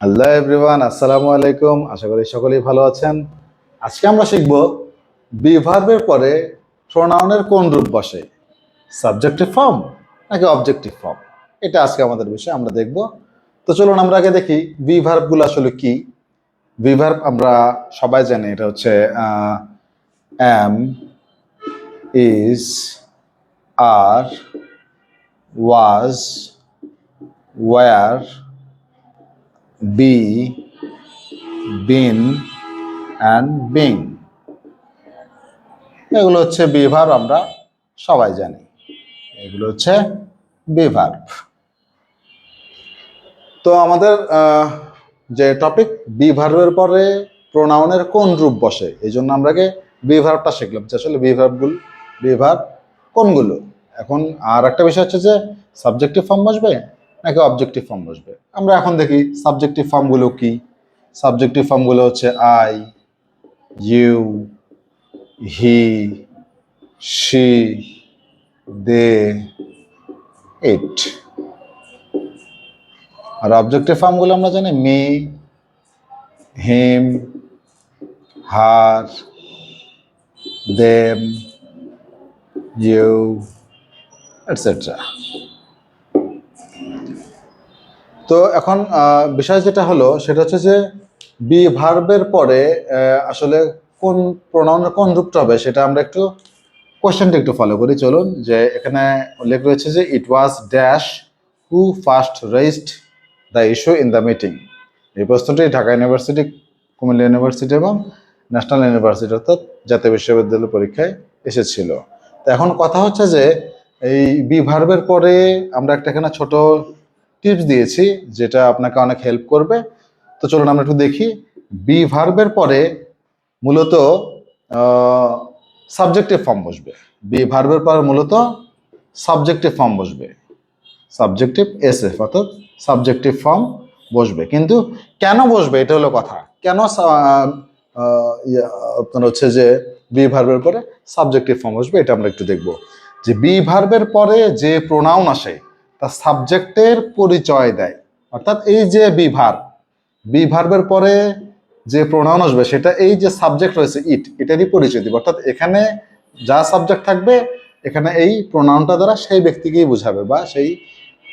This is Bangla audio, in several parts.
হ্যালো এভরিওয়ান আসসালামু আলাইকুম আশা করি সকলেই ভালো আছেন। আজকে আমরা শিখব বি ভার্বের পরে প্রোনাউনের কোন রূপ বসে, সাবজেক্টিভ ফর্ম নাকি অবজেক্টিভ ফর্ম? এটা আজকে আমাদের বিষয়, আমরা দেখব। তো চলুন আমরা আগে দেখি বি ভার্বগুলো আসলে কি। বি ভার্ব আমরা সবাই জানি, এটা হচ্ছে am is R was were be, been, and being এগুলো হচ্ছে বিভার আমরা সবাই জানি। এগুলো হচ্ছে বিভার। তো আমাদের যে টপিক বিভার্বের পরে প্রোনাউনের কোন রূপ বসে এই জন্য আমরা আগে বিভার্বটা শিখলাম যে আসলে বিভার্বগুলো বিভার্ব কোনগুলো? এখন আর একটা বিষয় হচ্ছে যে সাবজেক্টিভ ফর্ম বসবে? নাকি অবজেক্টিভ ফর্ম বসবে? আমরা এখন দেখি সাবজেক্টিভ ফর্মগুলো কি? সাবজেক্টিভ ফর্মগুলো হচ্ছে I you he she they it R objective ফর্মগুলো আমরা জানি me him her them you etcetera তো এখন বিষয় যেটা হলো, সেটা হচ্ছে যে বি ভার্বের পরে আসলে কোন প্রোনাউনের কোন রূপটা হবে, সেটা আমরা একটু কোয়েশ্চেনটা একটু ফলো করি। চলুন, যে এখানে উল্লেখ রয়েছে যে it was dash who first raised the issue in the meeting এই প্রশ্নটি ঢাকা ইউনিভার্সিটি কুমিল্লা ইউনিভার্সিটি এবং ন্যাশনাল ইউনিভার্সিটি অর্থাৎ জাতীয় বিশ্ববিদ্যালয় পরীক্ষায় এসেছিল। তো এখন কথা হচ্ছে যে এই বি ভার্বের পরে আমরা একটা এখানে ছোট টিপস দিয়েছি, যেটা আপনাকে অনেক হেল্প করবে। তো চলুন আমরা একটু দেখি। বি ভার্বের পরে মূলত সাবজেক্টিভ ফর্ম বসবে। বি ভার্বের পর মূলত সাবজেক্টিভ ফর্ম বসবে। সাবজেক্টিভ এস এফ অর্থাৎ সাবজেক্টিভ ফর্ম বসবে। কিন্তু কেন বসবে, এটা হলো কথা। কেন আপনার হচ্ছে যে বি ভার্বের পরে সাবজেক্টিভ ফর্ম বসবে, এটা আমরা একটু দেখব। যে বি ভার্বের পরে যে প্রোনাউন আসে তা সাবজেক্টের পরিচয় দেয়। অর্থাৎ এই যে বি ভার্ব বি ভার্বের পরে যে প্রোনাউন আসবে, সেটা এই যে সাবজেক্ট রয়েছে ইট এটারই পরিচয় দিবে। অর্থাৎ এখানে যা সাবজেক্ট থাকবে, এখানে এই প্রোনাউনটা দ্বারা সেই ব্যক্তিকেই বোঝাবে বা সেই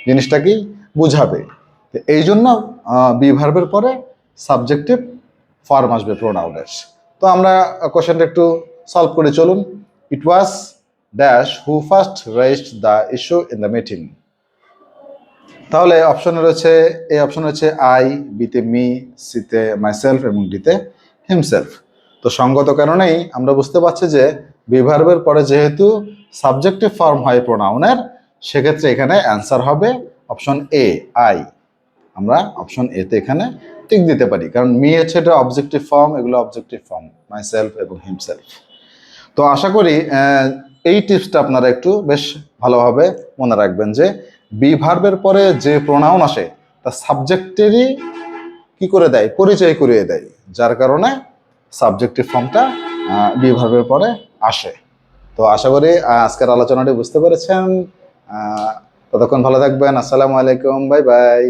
জিনিসটাকেই বুঝাবে। এই জন্য বি ভার্বের পরে সাবজেক্টিভ ফর্ম আসবে প্রোনাউনের তো আমরা কোশ্চেনটা একটু সলভ করে, চলুন। It was dash who first raised the issue in the meeting তাহলে অপশনে রয়েছে, এই অপশন রয়েছে আই বিতে মি সিতে মাইসেলফ এবং ডিতে হিমসেলফ তো সঙ্গত কারণেই আমরা বুঝতে পারছি যে বিভার্বের পরে যেহেতু সাবজেক্টিভ ফর্ম হয় প্রোনাউনের সেক্ষেত্রে এখানে অ্যান্সার হবে অপশন এ আই আমরা অপশন এতে এখানে টিক দিতে পারি, কারণ মি হচ্ছে এটা অবজেক্টিভ ফর্ম এগুলো অবজেক্টিভ ফর্ম মাইসেলফ এবং হিমসেলফ তো আশা করি এই টিপসটা আপনারা একটু বেশ ভালোভাবে মনে রাখবেন যে বি ভার্বের পরে যে প্রোনাউন আসে, তা সাবজেক্টেরই কি করে দেয়? পরিচয় করিয়ে দেয়। যার কারণে সাবজেক্টিভ ফর্মটা বি ভার্বের পরে আসে। তো আশা করি আজকের আলোচনাটি বুঝতে পেরেছেন। ততক্ষণ ভালো থাকবেন। আসসালামু আলাইকুম। Bye bye.